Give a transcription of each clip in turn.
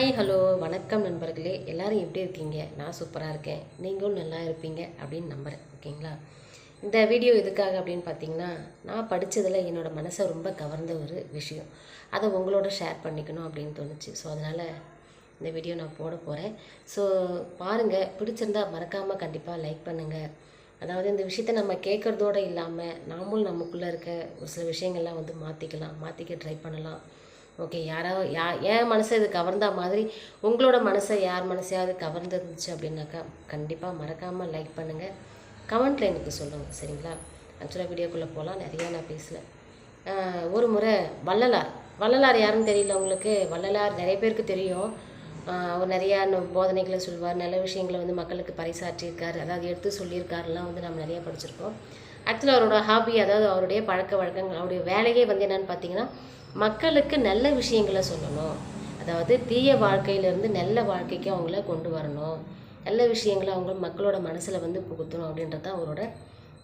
Hi hello வணக்கம் நண்பர்களே. எல்லோரும் எப்படி இருக்கீங்க? நான் சூப்பராக இருக்கேன். நீங்களும் நல்லா இருப்பீங்க அப்படின்னு நம்புகிறேன் ஓகேங்களா? இந்த வீடியோ எதுக்காக அப்படின்னு பார்த்தீங்கன்னா நான் படித்ததில் என்னோடய மனசை ரொம்ப கவர்ந்த ஒரு விஷயம். அதை உங்களோட ஷேர் பண்ணிக்கணும் அப்படின்னு தோணுச்சு. ஸோ அதனால் இந்த வீடியோ நான் போட போகிறேன் ஸோ பாருங்கள் பிடிச்சிருந்தா மறக்காமல் கண்டிப்பாக லைக் பண்ணுங்கள் அதாவது இந்த விஷயத்தை நம்ம கேட்குறதோடு இல்லாமல் நாமளும் நமக்குள்ளே இருக்க ஒரு சில விஷயங்கள்லாம் வந்து மாற்றிக்கலாம் மாற்றிக்க ட்ரை பண்ணலாம். ஓகே யாரோ யா என் மனசை இது கவர்ந்தா மாதிரி உங்களோட மனசை யார் மனசையாவது கவர்ந்துருந்துச்சு அப்படின்னாக்கா கண்டிப்பாக மறக்காமல் லைக் பண்ணுங்கள் கமெண்ட்டில் எனக்கு சொல்லுங்கள் சரிங்களா? ஆக்சுவலாக வீடியோக்குள்ளே போகலாம் நிறையா நான் பேசல. ஒரு முறை வள்ளலார். வள்ளலார் யாருன்னு தெரியல உங்களுக்கு? வள்ளலார் நிறைய பேருக்கு தெரியும். அவர் நிறையா போதனைகளை சொல்வார் நல்ல விஷயங்களை வந்து மக்களுக்கு பறைசாற்றியிருக்கார் அதாவது எடுத்து சொல்லியிருக்காருலாம் வந்து நம்ம நிறையா படிச்சிருக்கோம். ஆக்சுவலாக அவரோட ஹாபி அதாவது அவருடைய பழக்க வழக்கங்கள் அவருடைய வேலையே வந்து என்னன்னு பார்த்தீங்கன்னா மக்களுக்கு நல்ல விஷயங்களை சொல்லணும். அதாவது தீய வாழ்க்கையிலேருந்து நல்ல வாழ்க்கைக்கு அவங்கள கொண்டு வரணும். நல்ல விஷயங்களை அவங்க மக்களோட மனசில் வந்து புகுத்தணும் அப்படின்றது தான் அவரோட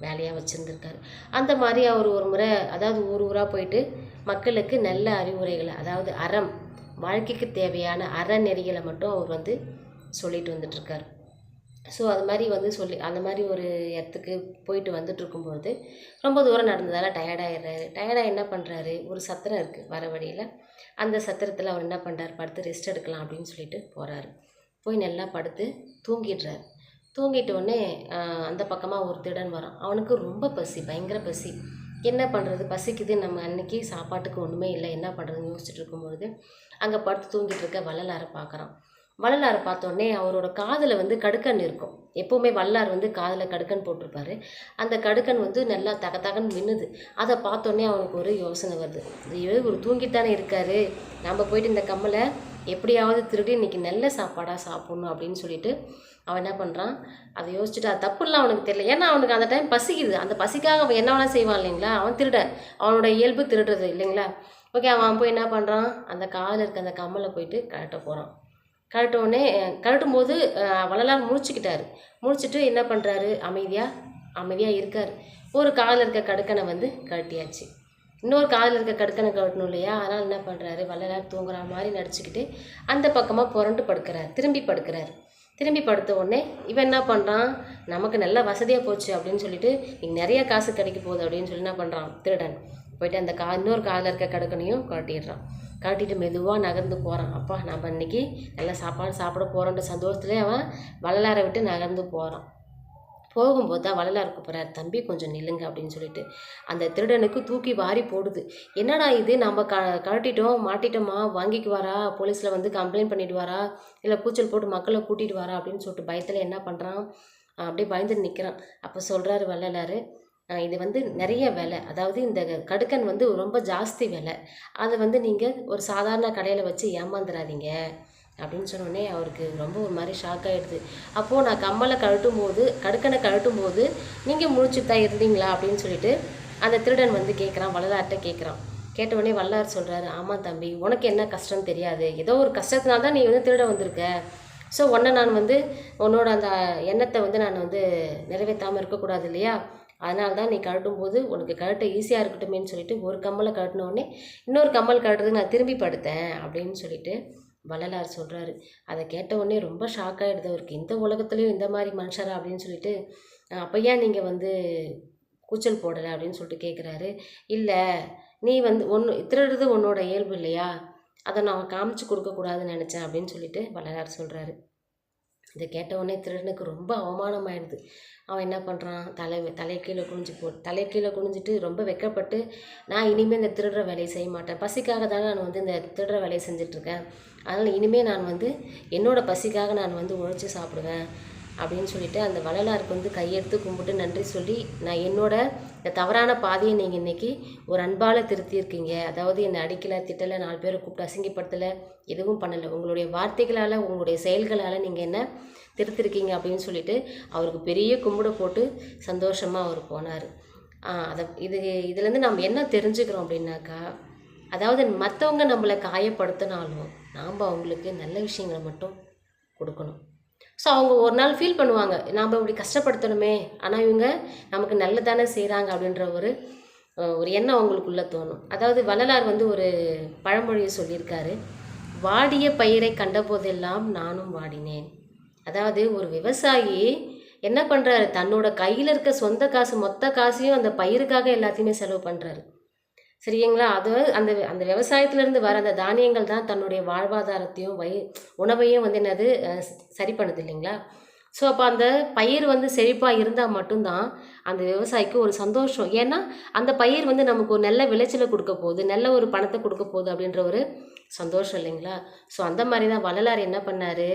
வேலையாக வச்சுருந்துருக்காரு. அந்த மாதிரி அவர் ஒரு முறை அதாவது ஊர் ஊராக போயிட்டு மக்களுக்கு நல்ல அறிவுரைகளை அதாவது அறம் வாழ்க்கைக்கு தேவையான அறநெறிகளை மட்டும் அவர் வந்து சொல்லிட்டு வந்துட்டுருக்கார் ஸோ அது மாதிரி வந்து சொல்லி அந்த மாதிரி ஒரு இடத்துக்கு போயிட்டு வந்துட்டு இருக்கும்பொழுது ரொம்ப தூரம் நடந்ததால் டயர்டாகிடுறாரு டயர்டாக என்ன பண்ணுறாரு ஒரு சத்திரம் இருக்குது வர வழியில். அந்த சத்திரத்தில் அவர் என்ன பண்ணுறாரு படுத்து ரெஸ்ட் எடுக்கலாம் அப்படின்னு சொல்லிட்டு போகிறாரு போய் நல்லா படுத்து தூங்கிடுறாரு. தூங்கிட்ட உடனே அந்த பக்கமாக ஒரு திருடன் வரான். அவனுக்கு ரொம்ப பசி பயங்கர பசி. என்ன பண்ணுறது பசிக்குது. நம்ம அன்னைக்கு சாப்பாட்டுக்கு ஒன்றுமே இல்லை. என்ன பண்ணுறதுன்னு யோசிச்சுட்டு இருக்கும்பொழுது அங்கே படுத்து தூங்கிட்டு இருக்க வள்ளலாரை பார்க்குறான். வள்ளலாரை பார்த்தோன்னே அவரோட காதில் வந்து கடுக்கன் இருக்கும். எப்போவுமே வல்லார் வந்து காதில் கடுக்கன் போட்டிருப்பாரு. அந்த கடுக்கன் வந்து நல்லா தக தகன்னு மின்னுது. அதை பார்த்தோன்னே அவனுக்கு ஒரு யோசனை வருது. இவர் ஒரு தூங்கித்தானே இருக்காரு. நம்ம போயிட்டு இந்த கம்மலை எப்படியாவது திருடி இன்றைக்கி நல்ல சாப்பாடாக சாப்பிட்ணும் அப்படின்னு சொல்லிட்டு அவன் என்ன பண்ணுறான் அதை யோசிச்சுட்டு அது தப்புலாம் அவனுக்கு தெரியல. ஏன்னா அவனுக்கு அந்த டைம் பசிக்குது. அந்த பசிக்காக அவன் என்ன வேணால் செய்வான் இல்லைங்களா? அவன் திருட. அவனோட இயல்பு திருடுறது இல்லைங்களா? ஓகே அவன் போய் என்ன பண்ணுறான் அந்த காதில் இருக்க அந்த கம்மலை போயிட்டு கரெக்டாக போகிறான் கழட்ட உடனே கழட்டும் போது வள்ளலார் முழிச்சுக்கிட்டாரு. முழிச்சிட்டு என்ன பண்ணுறாரு அமைதியாக அமைதியாக இருக்கார். ஒரு காதில் இருக்க கடுக்கனை வந்து கழட்டியாச்சு. இன்னொரு காதில் இருக்க கடுக்கனை கழட்டணும் இல்லையா? அதனால் என்ன பண்ணுறாரு வள்ளலார் தூங்குற மாதிரி நடிச்சுக்கிட்டு அந்த பக்கமாக புரண்டு படுக்கிறார். திரும்பி படுக்கிறார். திரும்பி படுத்த உடனே இவன் என்ன பண்ணுறான் நமக்கு நல்ல வசதியாக போச்சு அப்படின்னு சொல்லிட்டு இங்கே நிறைய காசு கிடைக்க போகுது அப்படின்னு சொல்லி என்ன பண்ணுறான் திருடன். போயிட்டு அந்த கா இன்னொரு காதில் இருக்க கடுக்கனையும் கழட்டிடுறான். கட்டிட்டு மெதுவாக நகர்ந்து போகிறான் அப்பா நம்ம இன்றைக்கி நல்லா சாப்பாடு சாப்பிட போகிறோன்ற சந்தோஷத்துலேயே அவன் வள்ளலாரை விட்டு நகர்ந்து போகிறான் போகும்போது தான் வள்ளலார் கூப்பிட்றாரு தம்பி கொஞ்சம் நில்லுங்க அப்படின்னு சொல்லிட்டு. அந்த திருடனுக்கு தூக்கி வாரி போடுது. என்னடா இது? நம்ம க கழட்டிட்டோம் மாட்டிட்டோமா? வாங்கிக்கு வாரா போலீஸில் வந்து கம்ப்ளைண்ட் பண்ணிட்டு வாரா இல்லை கூச்சல் போட்டு மக்களை கூட்டிகிட்டு வாரா அப்படின்னு சொல்லிட்டு பயத்தில் என்ன பண்ணுறான் அப்படியே பயந்து நிற்கிறான் அப்போ சொல்கிறாரு வள்ளலார் இது வந்து நிறைய விலை. அதாவது இந்த கடுக்கன் வந்து ரொம்ப ஜாஸ்தி விலை. அதை வந்து நீங்கள் ஒரு சாதாரண கடையில் வச்சு ஏமாந்துடாதீங்க அப்படின்னு சொன்னோடனே அவருக்கு ரொம்ப ஒரு மாதிரி ஷாக் ஆகிடுது அப்போது நான் கம்மலை கழட்டும் போது கடுக்கனை கழட்டும் போது நீங்கள் முழிச்சுட்டு தான் இருந்தீங்களா? அப்படின்னு சொல்லிட்டு அந்த திருடன் வந்து கேட்குறான் வள்ளலார்கிட்ட கேட்குறான் கேட்ட உடனே வல்லார் சொல்கிறாரு ஆமாம் தம்பி உனக்கு என்ன கஷ்டம் தெரியாது. ஏதோ ஒரு கஷ்டத்தினால தான் நீ வந்து திருட வந்திருக்க. ஸோ உன்னை நான் வந்து உன்னோட அந்த எண்ணத்தை வந்து நான் வந்து நிறைவேற்றாமல் இருக்கக்கூடாது இல்லையா? அதனால தான் நீ கழட்டும் போது உனக்கு கழட்ட ஈஸியாக இருக்கட்டுமேன்னு சொல்லிட்டு ஒரு கம்மலை கழட்டினோடனே இன்னொரு கம்மல் கழட்டுறதுக்கு நான் திரும்பி படுத்தேன் அப்படின்னு சொல்லிட்டு வள்ளலார் சொல்கிறாரு அதை கேட்ட உடனே ரொம்ப ஷாக் ஆகிடுது அவருக்கு இந்த உலகத்துலேயும் இந்த மாதிரி மனுஷரா அப்படின்னு சொல்லிட்டு "அஹ் அப்போ ஏன் நீங்கள் வந்து கூச்சல் போடலை? அப்படின்னு சொல்லிட்டு கேட்குறாரு இல்லை நீ வந்து ஒன்று திருடுறது உன்னோட இயல்பு இல்லையா? அதை நான் காமிச்சு கொடுக்கக்கூடாதுன்னு நினச்சேன் அப்படின்னு சொல்லிட்டு வள்ளலார் சொல்கிறாரு இதை கேட்ட உடனே திருடனுக்கு ரொம்ப அவமானம் ஆயிடுது அவன் என்ன பண்ணுறான் தலை தலை கீழே குனிஞ்சு போ தலை கீழே குனிஞ்சிட்டு ரொம்ப வெக்கப்பட்டு நான் இனிமேல் இந்த திருடுற வேலையை செய்ய மாட்டேன். பசிக்காக தானே நான் வந்து இந்த திருடுற வேலையை செஞ்சிட்ருக்கேன் அதனால் இனிமேல் நான் வந்து என்னோட பசிக்காக நான் வந்து உழைச்சி சாப்பிடுவேன். அப்படின்னு சொல்லிட்டு அந்த வள்ளலாருக்கு வந்து கையெடுத்து கும்பிட்டு நன்றி சொல்லி நான் என்னோட இந்த தவறான பாதையை நீங்கள் இன்னைக்கு ஒரு அன்பால் திருத்தியிருக்கீங்க. அதாவது என்னை அடிக்கலை திட்டலை நாலு பேரை கூப்பிட்டு அசிங்கப்படுத்தலை எதுவும் பண்ணலை. உங்களுடைய வார்த்தைகளால் உங்களுடைய செயல்களால் நீங்கள் என்ன திருத்திருக்கீங்க அப்படின்னு சொல்லிட்டு அவருக்கு பெரிய கும்பிட போட்டு சந்தோஷமாக அவர் போனார். அதை இது இதுலேருந்து நம்ம என்ன தெரிஞ்சுக்கிறோம் அப்படின்னாக்கா அதாவது மற்றவங்க நம்மளை காயப்படுத்தினாலும் நாம் அவங்களுக்கு நல்ல விஷயங்களை மட்டும் கொடுக்கணும். ஸோ அவங்க ஒரு நாள் ஃபீல் பண்ணுவாங்க நாம் இப்படி கஷ்டப்படுத்தணுமே. ஆனால் இவங்க நமக்கு நல்லதானே செய்கிறாங்க அப்படின்ற ஒரு ஒரு எண்ணம் அவங்களுக்குள்ளே தோணும். அதாவது வள்ளலார் வந்து ஒரு பழமொழியை சொல்லியிருக்காரு. வாடிய பயிரை கண்டபோதெல்லாம் நானும் வாடினேன். அதாவது ஒரு விவசாயி என்ன பண்ணுறாரு தன்னோட கையில் இருக்க சொந்த காசு மொத்த காசையும் அந்த பயிருக்காக எல்லாத்தையுமே செலவு பண்ணுறாரு சரிங்களா? அது அந்த அந்த விவசாயத்திலேருந்து வர அந்த தானியங்கள் தான் தன்னுடைய வாழ்வாதாரத்தையும் வய உணவையும் வந்து என்னது சரி பண்ணுது இல்லைங்களா? ஸோ அப்போ அந்த பயிர் வந்து செழிப்பாக இருந்தால் மட்டும்தான் அந்த விவசாயிக்கு ஒரு சந்தோஷம். ஏன்னா அந்த பயிர் வந்து நமக்கு ஒரு நல்ல விளைச்சலை கொடுக்க போகுது நல்ல ஒரு பணத்தை கொடுக்க போகுது அப்படின்ற ஒரு சந்தோஷம் இல்லைங்களா? ஸோ அந்த மாதிரி தான் வள்ளலார் என்ன பண்ணார்?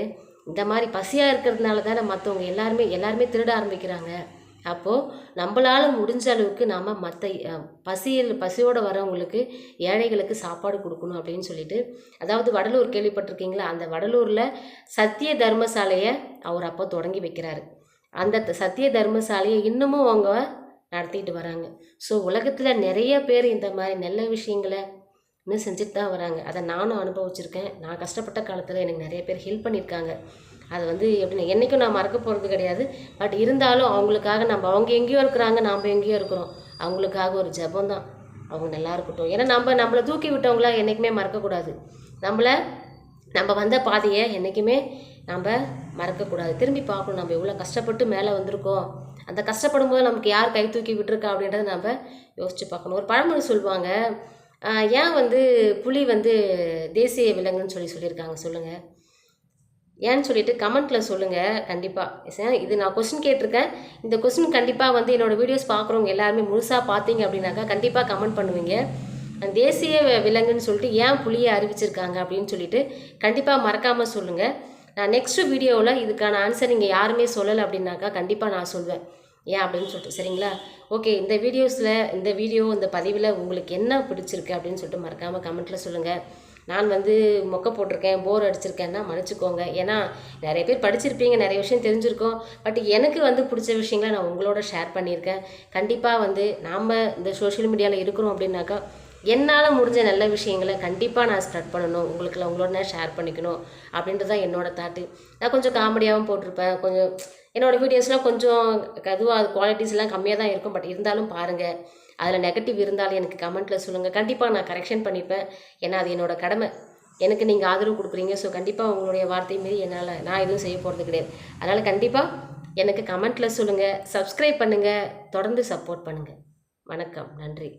இந்த மாதிரி பசியாக இருக்கிறதுனால தானே மற்றவங்க எல்லாருமே எல்லாருமே திருட ஆரம்பிக்கிறாங்க. அப்போது நம்மளால் முடிஞ்ச அளவுக்கு நாம் மற்ற பசியில் பசியோடு வரவங்களுக்கு ஏழைகளுக்கு சாப்பாடு கொடுக்கணும் அப்படின்னு சொல்லிட்டு அதாவது வடலூர் கேள்விப்பட்டிருக்கீங்களா? அந்த வடலூரில் சத்திய தர்மசாலையை அவர் அப்போ தொடங்கி வைக்கிறாரு. அந்த சத்திய தர்மசாலையை இன்னமும் அவங்க நடத்திட்டு வராங்க. ஸோ உலகத்தில் நிறைய பேர் இந்த மாதிரி நல்ல விஷயங்களை இன்னும் செஞ்சுட்டு தான் வராங்க. அதை நானும் அனுபவிச்சிருக்கேன். நான் கஷ்டப்பட்ட காலத்தில் எனக்கு நிறைய பேர் ஹெல்ப் பண்ணியிருக்காங்க. அது வந்து எப்படின்னா என்றைக்கும் நான் மறக்க போகிறது கிடையாது. பட் இருந்தாலும் அவங்களுக்காக நம்ம அவங்க எங்கேயோ இருக்கிறாங்க நாம் எங்கேயோ இருக்கிறோம். அவங்களுக்காக ஒரு ஜெபம் தான். அவங்க நல்லா இருக்கட்டும். ஏன்னா நம்ம நம்மளை தூக்கி விட்டவங்களா என்றைக்குமே மறக்கக்கூடாது. நம்மளை நம்ம வந்த பாதையை என்றைக்குமே நம்ம மறக்கக்கூடாது. திரும்பி பார்க்கணும். நம்ம எவ்வளோ கஷ்டப்பட்டு மேலே வந்திருக்கோம். அந்த கஷ்டப்படும் போது நமக்கு யார் கை தூக்கி விட்டுருக்கா அப்படின்றத நம்ம யோசிச்சு பார்க்கணும். ஒரு பழமொழி சொல்லுவாங்க. ஏன் வந்து புலி வந்து தேசிய விலங்குன்னு சொல்லி சொல்லியிருக்காங்க? சொல்லுங்கள் ஏன்னு சொல்லிட்டு கமெண்ட்டில் சொல்லுங்கள் கண்டிப்பாக இது நான் கொஸ்டின் கேட்டிருக்கேன். இந்த கொஸ்டின் கண்டிப்பாக வந்து என்னோடய வீடியோஸ் பார்க்குறவங்க எல்லாருமே முழுசாக பார்த்தீங்க அப்படின்னாக்கா கண்டிப்பாக கமெண்ட் பண்ணுவீங்க. அந்த தேசிய விலங்குன்னு சொல்லிட்டு ஏன் புலியை அறிவிச்சிருக்காங்க அப்படின்னு சொல்லிட்டு கண்டிப்பாக மறக்காமல் சொல்லுங்கள் நான் நெக்ஸ்ட் வீடியோவில் இதுக்கான ஆன்சர் நீங்கள் யாருமே சொல்லலை அப்படின்னாக்கா கண்டிப்பாக நான் சொல்வேன். ஏன் அப்படின்னு சொல்லிட்டு சரிங்களா? ஓகே இந்த வீடியோஸில் இந்த வீடியோ இந்த பதிவில் உங்களுக்கு என்ன பிடிச்சிருக்கு அப்படின்னு சொல்லிட்டு மறக்காமல் கமெண்ட்டில் சொல்லுங்கள் நான் வந்து மொக்க போட்டிருக்கேன் போர் அடிச்சிருக்கேன்னா மன்னிச்சுக்கோங்க. ஏன்னா நிறைய பேர் படிச்சிருப்பீங்க நிறைய விஷயம் தெரிஞ்சிருக்கோம். பட் எனக்கு வந்து பிடிச்ச விஷயங்களை நான் உங்களோட ஷேர் பண்ணியிருக்கேன். கண்டிப்பாக வந்து நாம் இந்த சோஷியல் மீடியாவில் இருக்கிறோம் அப்படின்னாக்கா என்னால் முடிஞ்ச நல்ல விஷயங்களை கண்டிப்பாக நான் ஸ்ப்ரெட் பண்ணணும். உங்களுக்கு உங்களோட நான் ஷேர் பண்ணிக்கணும். அப்படின்றது தான் என்னோடய தாட்டு நான் கொஞ்சம் காமெடியாகவும் போட்டிருப்பேன். கொஞ்சம் என்னோட வீடியோஸ்லாம் கொஞ்சம் அதுவாக குவாலிட்டிஸ்லாம் கம்மியாக தான் இருக்கும். பட் இருந்தாலும் பாருங்கள் அதில் நெகட்டிவ் இருந்தாலும் எனக்கு கமெண்ட்டில் சொல்லுங்கள் கண்டிப்பாக நான் கரெக்ஷன் பண்ணிப்பேன். ஏன்னா அது என்னோட கடமை. எனக்கு நீங்கள் ஆதரவு கொடுக்குறீங்க. ஸோ கண்டிப்பாக உங்களுடைய வார்த்தை மீறி என்னால் நான் எதுவும் செய்ய போகிறது கிடையாது. அதனால் கண்டிப்பாக எனக்கு கமெண்ட்டில் சொல்லுங்கள் சப்ஸ்கிரைப் பண்ணுங்கள் தொடர்ந்து சப்போர்ட் பண்ணுங்கள் வணக்கம். நன்றி.